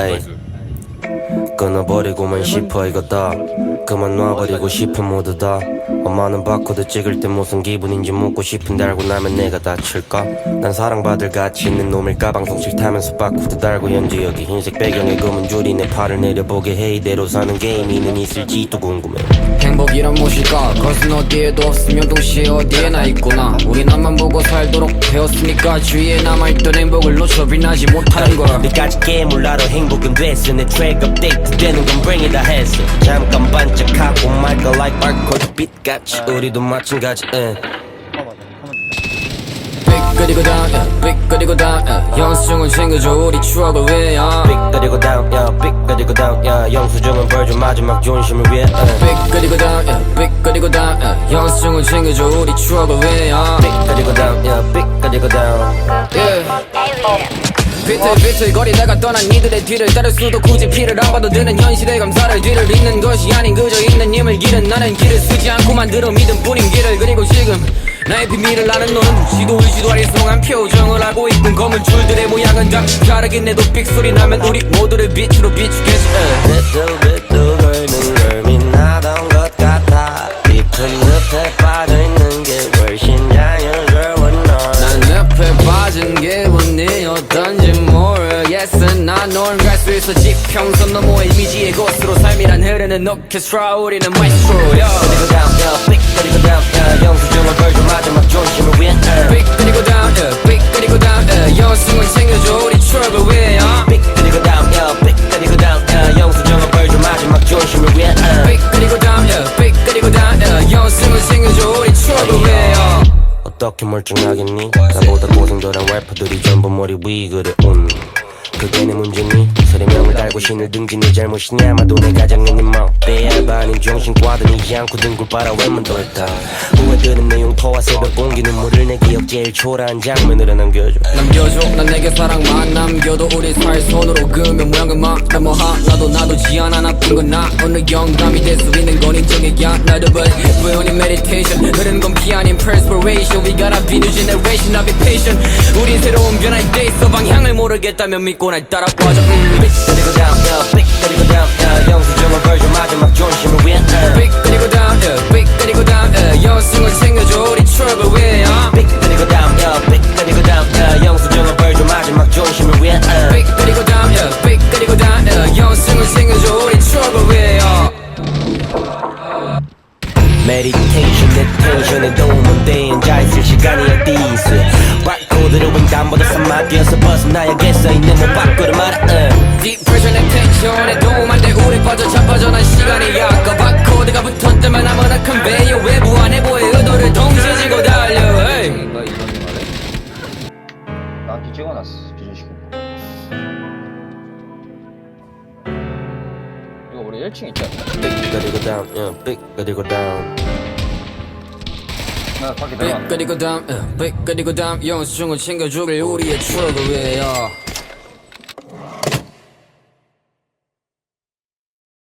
Aye. 알고만 싶어 이거 다. 그만 놔버리고 싶어 모두 다. 엄마는 바코드 찍을 때 무슨 기분인지 묻고 싶은데 알고 나면 내가 다칠까? 난 사랑받을 가치 있는 놈일까 방송 싫다면서 바코드 달고 현재 여기 흰색 배경에 검은 줄이 내 팔을 내려보게 해. 이대로 사는 게임이는 있을지도 궁금해. 행복이란 무엇일까 그것은 어디에도 없으며 동시에 어디에나 있구나. 우리 나만 보고 살도록 배웠으니까 주위에 남아있던 행복을 놓쳐 빛나지 못하는 걸 어디까지 깨물라도 행복은 됐어 내 트랙 업데이트 되는 건 bring이다 했어 잠깐 반짝하고 말까 like barcode 빛같이 우리도 마찬가지 응. 삐끄리고 다 삐끄리고 다 영수증을 챙겨줘 우리 추억을 위하여 삑그리고 down 야 삑그리고 down 야. 영수증은 벌줘 마지막 존심을 위해 응. 삐끄리고 다 삐끄리고 다 영수증을 챙겨줘 우리 추억을 위하여 삑그리고 down 야 삑그리고 down yeah. 비틀비틀 거리다가 떠난 이들의 뒤를 따를 수도 굳이 피를 안 봐도 드는 현실의 감사를 뒤를 잇는 것이 아닌 그저 있는 힘을 기른 나는 길을 쓰지 않고 만들어 믿음 뿐인 길을 그리고 지금 나의 비밀을 아는 너는 묻지도 울지도 아리송한 표정을 하고 있군 검은 줄들의 모양은 다 다르긴 해도 삑소리 나면 우리 모두를 빛으로 비추겠지 어떤지 모르겠어 난널 갈수 있어. 지평선 너머의 이미지의 곳으로 삶이란 흐르는 오케스트라 우리는 마이스트로 야 삑그리고 down 야 영수증은 벌줘 마지막 존심을 응. 삐끄리고 다운 삐 어떻게 멀쩡하겠니? 나보다 고생덜한 래퍼들이 전부 머리 위 그래 온 그게 내 문제니 서류명을 달고 신을 등진 네 잘못이냐? 아마도 내 가장인 네맘때 알바 아닌 정신 꽈드니지 않고 등굴 빨아 왜만 돌다. 후회되는 내 용 토와 새벽 공기 눈물을 내 기억 제일 초라한 장면으로 남겨줘. 남겨줘. 난 내게 사랑만 남겨도 우리 사이 손으로 그으면 모양은 나뭐 하나도 놔두지 않아 나쁜 건나. 어느 영감이 될 수 있는 건 인정이야. 나도 but we only meditation. 흐르는 건 피 아닌 perspiration. We gotta be new generation I'll be patient 우린 새로운 변화에 돼 있어 방향을 모르겠다면 믿고 날 따라 빠져 음. 삑그리고 down 야 삑그리고 down 야 영수증을 벌줘 마지막 존심을 위해 응. 삐끄리고 다운 삐끄리고 다운 여승을 챙 메디테이션 내 텐션에 도움은 돼 앉아 있을 시간이 어디 있어 바코드를 횡단보다 삼마디어서 벗어나야겠어 있는 못 바꾸를 말아 응. 디프레션의 텐션에 도움 안돼 우리 빠져 자빠져 난 시간이 아까 바코드가 붙었다면 아무나 컨베이어 외부 안에 보의 의도를 동시에 지고 달려. 나. 나한테 찍어놨어 기준시키고. 1층 있지 않나? 삑그리고 down 야 삑그리고 down 나 밖에 내가. 삐끄리고 다운 삐끄리고 다운 영수증을 챙겨주길 우리의 추억을 위하여